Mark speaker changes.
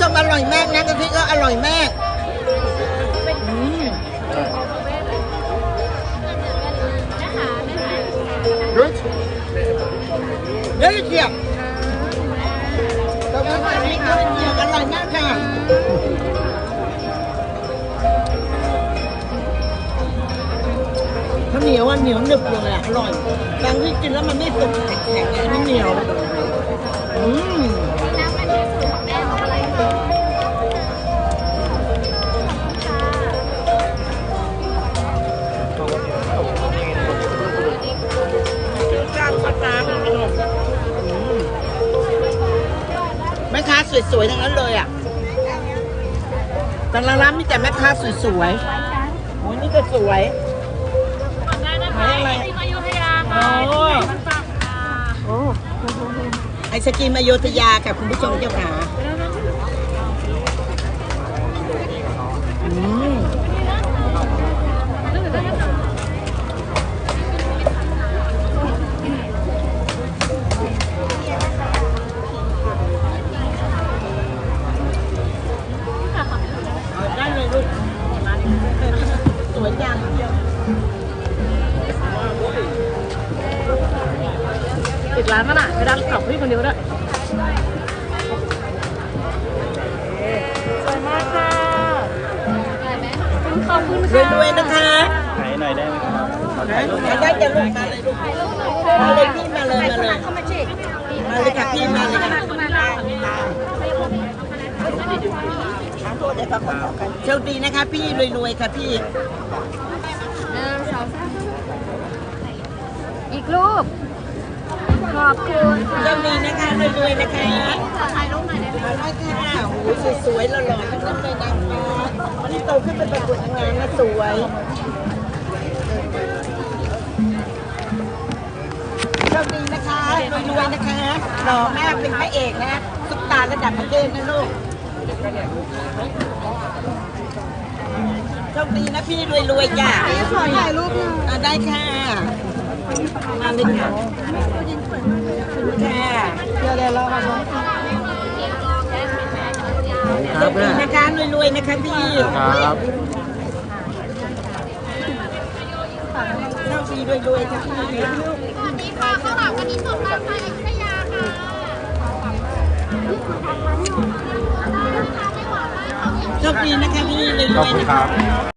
Speaker 1: ชมอร่อยมากอืมรสเดี๋ยวเจียบแต่ว่าอันนี้ก็เจียบอร่อยมากค่ะข้าวเหนียวอะเหนียวหนึบเลยอะอร่อยบางที่กินแล้วมันไม่สุกแข็งๆไงไม่เหนียวอืม ค้าสวยๆทั้งนั้นเลยอะแต่ละร้านมีแต่แม่ค้าสวยๆโอ้ยนี่ก็สวย
Speaker 2: ได้นะคะ
Speaker 1: ขายอะไร
Speaker 2: ไอติมอยุธยา
Speaker 1: โอ้
Speaker 2: ไอ
Speaker 1: ศกรีมอโยธยากับคุณผู้ชมเจ้าขา
Speaker 2: ปิดร้านมันอะไปดังกลับพี่คนเดียวด้วยสวยมากค่ะขอบคุณค่ะ
Speaker 1: รวยๆนะคะ
Speaker 3: ถ่ายหน่อยได้ไหมครับขอถ่ายรูปหน่อย
Speaker 1: ได้จะลูกมาเลยลูกมาเลยพี่มาเลยมาเลยมาเลยค่ะพี่มาเลยค่ะโชคดีนะคะ พี่รวยๆค่ะพี่
Speaker 2: อีกรูปข อบคุณ
Speaker 1: โชคดีนะคะรวยๆนะคะถ่ายรูปหน่อยได้ไหมได้ค่ะโอ้โหสวยๆหล่อๆทั้งนั้นเลยนางฟ้าวันนี้โตขึ้นเป็นประกวดนางงามนะสวยโชคดีนะคะรวยๆนะคะหล่อมากเป็นพระเอกนะซุปตาระดับประเทศนะลูก คดีนะพี่รวยๆจ้ะขอถ่ายรูปหน่อยได้ค่ะ มาเลยค่ะค่ะเดี๋ยวเดี๋ยวรอก่อนนะโชคดีนะคะรวยๆนะคะพี่
Speaker 3: ครับ
Speaker 1: โชคดีรวยๆค่ะพี่
Speaker 2: สวัสดีค่ะข้าวหลามวันนี้ส่งมาจากอยุธยาค่ะ
Speaker 1: โชคดีนะคะพี่รวยๆ
Speaker 3: ขอบคุณ
Speaker 1: นะ
Speaker 3: ค
Speaker 1: คะ
Speaker 3: รับ